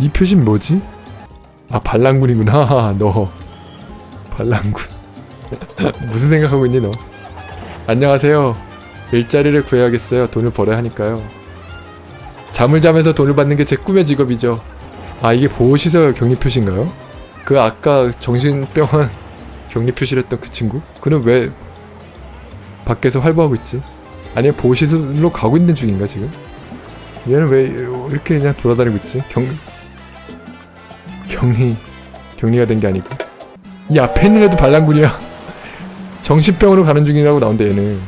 이 표시는 뭐지? 아 반란군이구나 너 반란군 무슨 생각하고 있니 너 안녕하세요 일자리를 구해야겠어요 돈을 벌어야 하니까요 잠을 자면서 돈을 받는 게 제 꿈의 직업이죠 아 이게 보호시설 격리 표시인가요? 그 아까 정신병원 격리 표시를 했던 그 친구? 그는 왜 밖에서 활보하고 있지? 아니면 보호시설로 가고 있는 중인가 지금? 얘는 왜 이렇게 그냥 돌아다니고 있지? 경 격리 격리가 된 게 아니고. 이 앞에 있는 애도 반란군이야. 정신병원으로 가는 중이라고 나온대 얘는.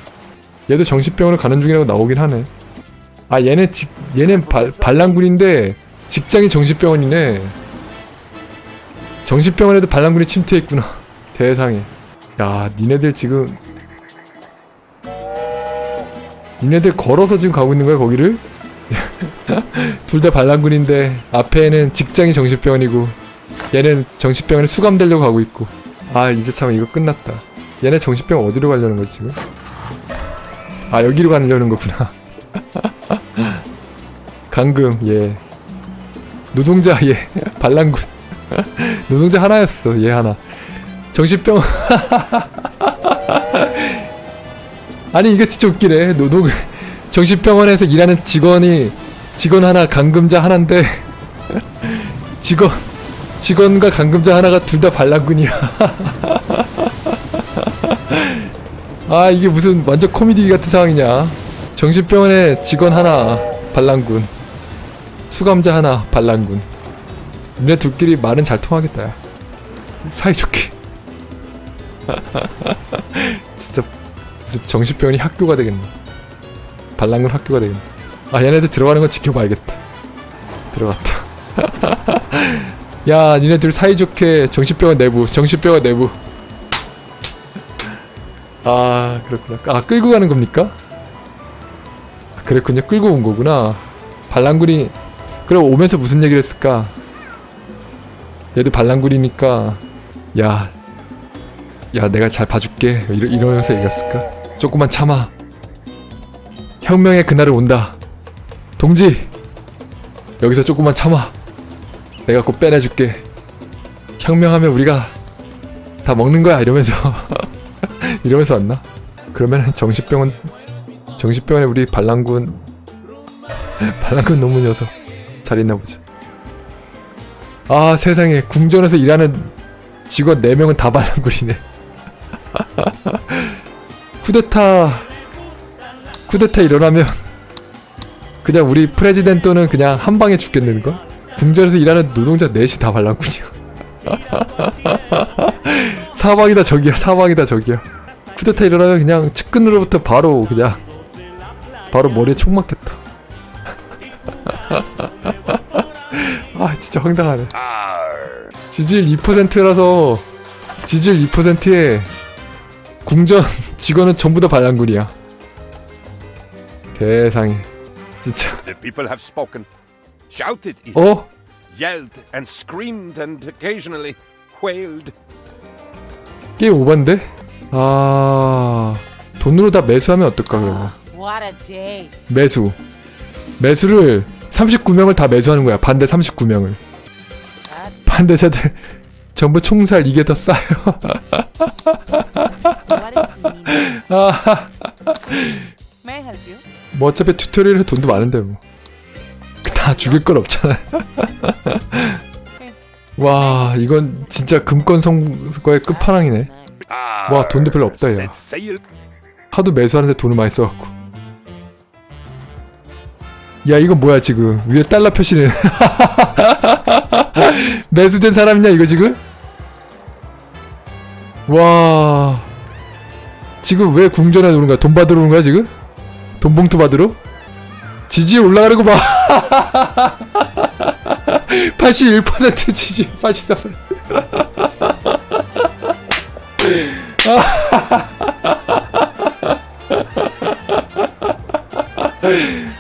얘도 정신병원으로 가는 중이라고 나오긴 하네. 아 얘네 직 얘는 발, 반란군인데 직장이 정신병원이네. 정신병원에도 반란군이 침투했구나. 대상에. 야 니네들 지금. 니네들 걸어서 지금 가고 있는 거야 거기를? 둘 다 반란군인데 앞에는 직장이 정신병원이고 얘는 정신병원에 수감되려고 가고 있고. 아 이제 참 이거 끝났다. 얘네 정신병원 어디로 가려는 거지 지금? 아 여기로 가려는 거구나. 강금 예. 노동자 예. 반란군. 노동자 하나였어 얘 하나. 정신병원 아니 이거 진짜 웃기네. 노동 정신병원에서 일하는 직원이 직원 하나 감금자 하나인데. 직원 직원과 감금자 하나가 둘 다 반란군이야. 아 이게 무슨 완전 코미디 같은 상황이냐. 정신병원에 직원 하나 반란군. 수감자 하나 반란군. 니네 둘끼리 말은 잘 통하겠다 야. 사이좋게. 진짜 무슨 정신병원이 학교가 되겠네. 반란군 학교가 되겠네. 아 얘네들 들어가는 거 지켜봐야겠다. 들어갔다 야 니네들 사이좋게 정신병원 내부 정신병원 내부. 아 그렇구나. 아 끌고 가는 겁니까? 아, 그랬군요. 끌고 온 거구나. 반란군이 그럼 오면서 무슨 얘기를 했을까? 얘도 반란군이니까 야, 야 내가 잘 봐줄게. 이러, 이러면서 얘기했을까? 조금만 참아. 혁명의 그날은 온다. 동지 여기서 조금만 참아 내가 꼭 빼내줄게 혁명하면 우리가 다 먹는 거야 이러면서 이러면서 왔나? 그러면 정신병원 정신병원에 우리 반란군 반란군 노무 녀석 잘 있나 보자. 아 세상에 궁전에서 일하는 직원 4명은 다 반란군이네. 쿠데타 쿠데타 일어나면 그냥 우리 프레지덴트는 그냥 한 방에 죽겠는 거? 궁전에서 일하는 노동자 넷이 다 반란군이야. 사방이다 저기야 사방이다 저기야. 쿠데타 일어나면 그냥 측근으로부터 바로 그냥 바로 머리에 총 맞겠다. 아 진짜 황당하네. 지지율 2%라서 지지율 2%에 궁전 직원은 전부 다 반란군이야. 대상에 진짜 어? Yelled, and screamed, and occasionally wailed. 게임 오반데? 아 돈으로 다 매수하면 어떨까 그러면 What a day. 매수 매수를 39명을 다 매수하는 거야 반대 39명을 반대자들 전부 총살 이게 더 싸요 What is mean? 아, May I help you? 뭐 어차피 튜토리얼에 돈도 많은데 뭐 다 죽일 건 없잖아 와 이건 진짜 금권 선거의 끝판왕이네 와 돈도 별로 없다 야. 하도 매수하는데 돈을 많이 써갖고 야 이건 뭐야 지금 위에 달러 표시는 매수된 사람이냐 이거 지금? 와 지금 왜 궁전에 오는 거야 돈 받으러 오는 거야 지금? 돈 봉투 받으러? 지지율 올라가는 거 봐. 81% 지지율 83%.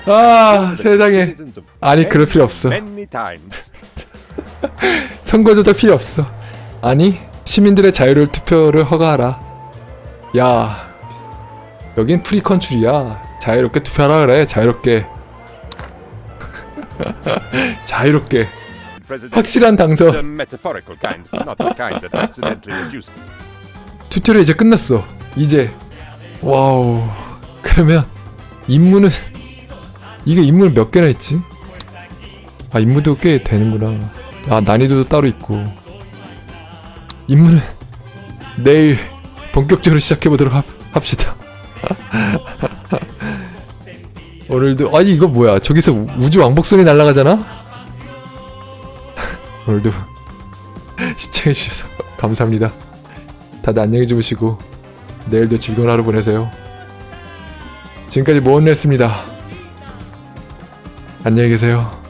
아 세상에. 아니 그럴 필요 없어. 선거 조작 필요 없어. 아니 시민들의 자유를 투표를 허가하라. 야 여긴 프리컨출이야. 자유롭게 투표하라 그래. 자유롭게 자유롭게 President. 확실한 당선. 튜토리얼 이제 끝났어. 이제 와우. 그러면 임무는 이게 임무를 몇 개나 했지? 아 임무도 꽤 되는구나. 아 난이도도 따로 있고. 임무는 내일 본격적으로 시작해 보도록 합시다. 오늘도 아니 이거 뭐야? 저기서 우- 우주 왕복선이 날아가잖아? 오늘도 시청해 주셔서 감사합니다. 다들 안녕히 주무시고 내일도 즐거운 하루 보내세요. 지금까지 모원냈습니다. 안녕히 계세요.